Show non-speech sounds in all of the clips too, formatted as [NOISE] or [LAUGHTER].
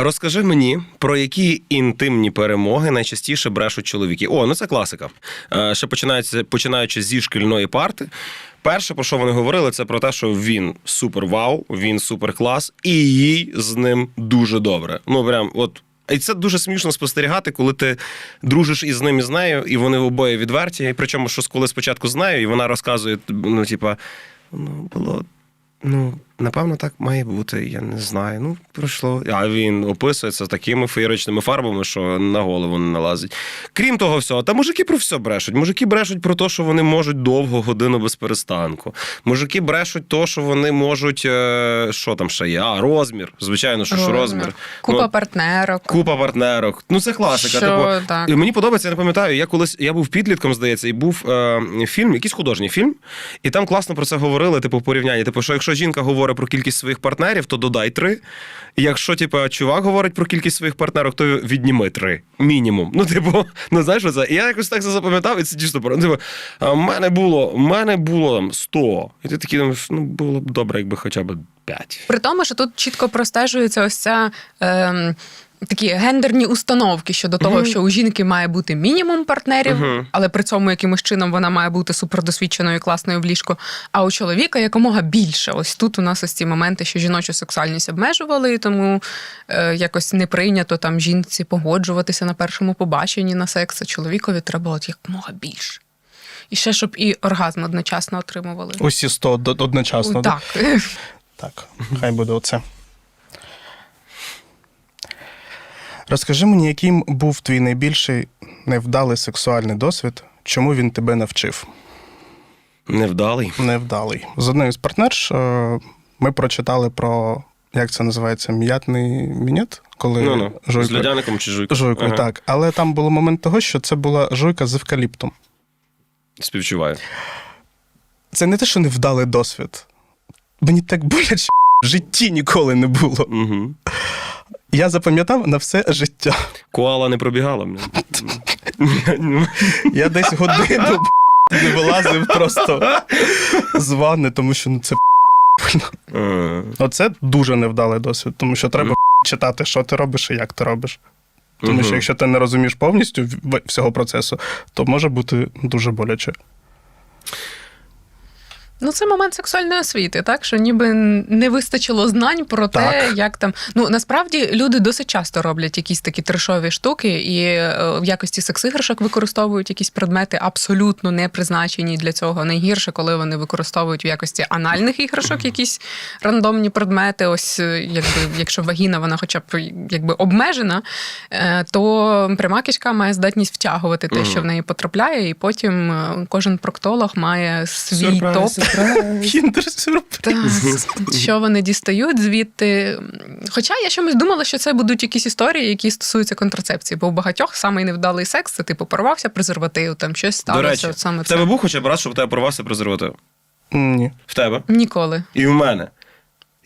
Розкажи мені, про які інтимні перемоги найчастіше брешуть чоловіки. О, ну це класика. Е, ще починається, починаючи зі шкільної парти. Перше, про що вони говорили, це про те, що він супер вау, він супер клас, і їй з ним дуже добре. Ну, прям, от. І це дуже смішно спостерігати, коли ти дружиш із ним і з нею, і вони обоє відверті. І причому, що коли спочатку з нею, і вона розказує, ну, типа, ну, було Ну, напевно, так має бути. Я не знаю. Ну, пройшло. А він описується такими феєричними фарбами, що на голову не налазить. Крім того всього, та мужики про все брешуть. Мужики брешуть про те, що вони можуть довго годину без перестанку. Мужики брешуть то, що вони можуть. е, Що там ще є? А, розмір. Звичайно, що ж розмір. Купа Ну, партнерок. Купа партнерок. Ну, це класика. Що, типу, так. і Мені подобається, я не пам'ятаю. Я колись я був підлітком, здається, і був е, фільм, якийсь художній фільм, і там класно про це говорили, типу, в порівнянні. Типу, що якщо жінка говорить про кількість своїх партнерів, то додай три. Якщо, типу, чувак говорить про кількість своїх партнерів, то відніми три. Мінімум. Ну, типу, [LAUGHS] ну знаєш що це? Я якось так це запам'ятав, і це дійсно про. Типу, а в мене було, в мене було там 100. І ти такий думаєш, ну було б добре, якби хоча б 5. При тому, що тут чітко простежується ось ця. Ем... Такі гендерні установки щодо того, що у жінки має бути мінімум партнерів, Мгм. але при цьому якимось чином вона має бути супердосвідченою і класною в ліжку. А у чоловіка якомога більше. Ось тут у нас ось ці моменти, що жіночу сексуальність обмежували, і тому е, якось не прийнято там жінці погоджуватися на першому побаченні на секс. А чоловікові треба от якомога більше. І ще щоб і оргазм одночасно отримували. Усі 100 до- одночасно. да? так. Так, хай буде оце. Розкажи мені, яким був твій найбільший невдалий сексуальний досвід, чому він тебе навчив? Невдалий. Невдалий. З одною з партнерш е, ми прочитали про, як це називається, м'ятний мінет, коли Ну, ну, з жуйкою. льодяником чи жуйкою. Жуйкою, Ага. так. Але там був момент того, що це була жуйка з евкаліптом. Співчуваю. Це не те, що невдалий досвід. Мені так боляче в житті ніколи не було. Угу. Я запам'ятав на все життя. Коала не пробігала. блін. Я десь годину не вилазив просто з ванни, тому що ну це Е, Оце дуже невдалий досвід, тому що треба читати, що ти робиш і як ти робиш. Тому що якщо ти не розумієш повністю в- всього процесу, то може бути дуже боляче. Ну, це момент сексуальної освіти, так що ніби не вистачило знань про те, Так. як там. Ну насправді люди досить часто роблять якісь такі трешові штуки, і е, в якості секс-іграшок використовують якісь предмети абсолютно не призначені для цього. Найгірше, коли вони використовують в якості анальних іграшок якісь рандомні предмети. Ось е, якби якщо вагіна, вона хоча б якби обмежена, е, то пряма кишка має здатність втягувати те, що в неї потрапляє, і потім кожен проктолог має свій топ. Сюрприз. Кіндер-сюрприз. Що вони дістають звідти. Хоча я чомусь думала, що це будуть якісь історії, які стосуються контрацепції, бо у багатьох самий невдалий секс це типу порвався презерватив, там щось До сталося. речі, от саме в тебе це. був хоча б раз, щоб в тебе порвався презерватив? Ні. В тебе? Ніколи. І в мене.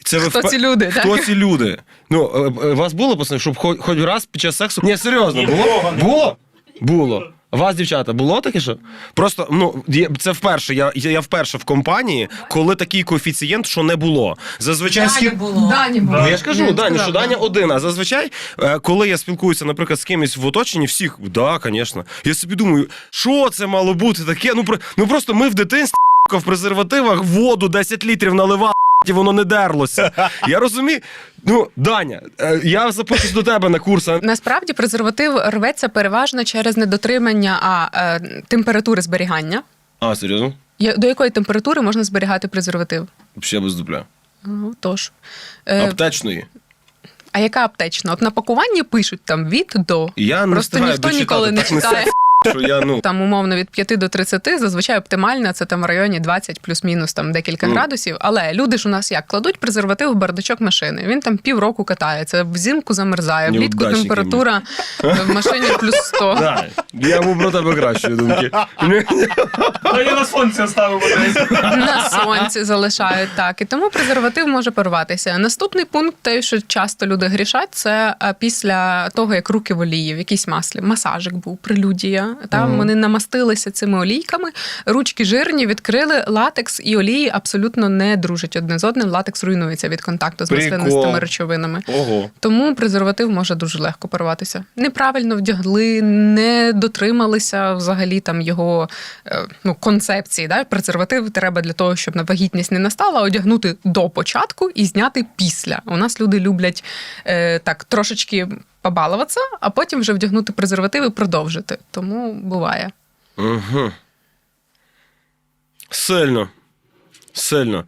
Це Хто впе- ці люди? Хто Так? ці люди? Ну, е, е, у вас було, пацани, щоб хоч, хоч раз під час сексу. Ні, серйозно, було? Було? Було. У вас, дівчата, було таке, що? Просто, ну, це вперше. Я, я, я вперше в компанії, коли такий коефіцієнт, що не було. Зазвичай схід. Дані було. Ну, я ж кажу, Ні, Даня, що. Даня один. А зазвичай, е, коли я спілкуюся, наприклад, з кимось в оточенні, всіх, да, звісно. Я собі думаю, що це мало бути таке? Ну, про- ну просто ми в дитинстві [LAUGHS] в презервативах воду 10 літрів наливали. Воно не дерлося. Я розумію. Ну, Даня, е, я запишусь до тебе на курс. а Насправді презерватив рветься переважно через недотримання а, е, температури зберігання. А, серйозно? Я- До якої температури можна зберігати презерватив? Взагалі без дупля. Ну, тож. Е, Аптечної. а яка аптечна? От на пакуванні пишуть там від до. Я не Просто ніхто дочитати, ніколи не читає. Що я, ну, Там умовно від 5 до 30, зазвичай оптимальна це там в районі 20 плюс-мінус там декілька Ну. градусів. Але люди ж у нас як кладуть презерватив в бардачок машини. Він там півроку катається, взимку замерзає, влітку температура в машині плюс 100. да, я був про тебе кращої думки. Я на сонці ставив. На сонці залишають так. І тому презерватив може порватися. Наступний пункт, те, що часто люди грішать, це е, після того, як руки в олії, в якійсь маслі. Масажик був, прелюдія. Там Мгм. вони намастилися цими олійками, ручки жирні, відкрили латекс і олії абсолютно не дружать одне з одним. Латекс руйнується від контакту з маслянистими речовинами. Ого. Тому презерватив може дуже легко порватися. Неправильно вдягли, не дотрималися взагалі там його е, ну, концепції. Да? Презерватив треба для того, щоб на вагітність не настала, одягнути до початку і зняти після. У нас люди люблять е, так трошечки побалуватися, а потім вже вдягнути презерватив і продовжити. Тому буває. Угу. Сильно. Сильно.